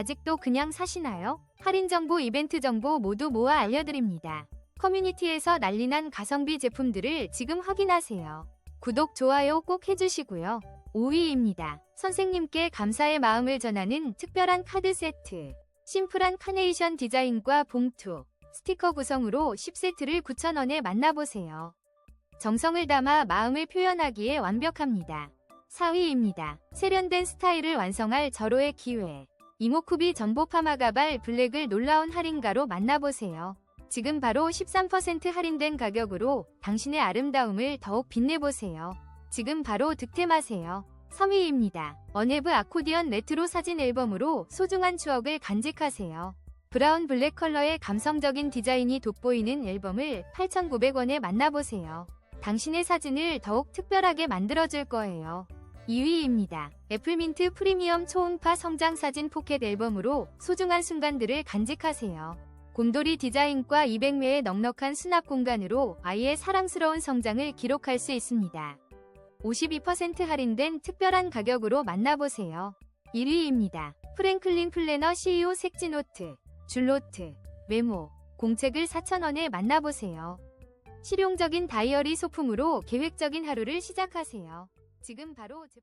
아직도 그냥 사시나요? 할인 정보, 이벤트 정보 모두 모아 알려드립니다. 커뮤니티에서 난리난 가성비 제품들을 지금 확인하세요. 구독, 좋아요 꼭 해주시고요. 5위입니다. 선생님께 감사의 마음을 전하는 특별한 카드 세트. 심플한 카네이션 디자인과 봉투, 스티커 구성으로 10세트를 9,000원에 만나보세요. 정성을 담아 마음을 표현하기에 완벽합니다. 4위입니다. 세련된 스타일을 완성할 절호의 기회. 이모쿠비 전보 파마 가발 블랙을 놀라운 할인가로 만나보세요. 지금 바로 13% 할인된 가격으로 당신의 아름다움을 더욱 빛내보세요. 지금 바로 득템하세요. 3위입니다. 언헤브 아코디언 레트로 사진 앨범으로 소중한 추억을 간직하세요. 브라운 블랙 컬러의 감성적인 디자인이 돋보이는 앨범을 8,900원에 만나보세요. 당신의 사진을 더욱 특별하게 만들어줄 거예요. 2위입니다. 애플민트 프리미엄 초음파 성장 사진 포켓 앨범으로 소중한 순간들을 간직하세요. 곰돌이 디자인과 200매의 넉넉한 수납 공간으로 아이의 사랑스러운 성장을 기록할 수 있습니다. 52% 할인된 특별한 가격으로 만나보세요. 1위입니다. 프랭클린 플래너 CEO 색지노트, 줄노트, 메모, 공책을 4,000원에 만나보세요. 실용적인 다이어리 소품으로 계획적인 하루를 시작하세요. 지금 바로 제...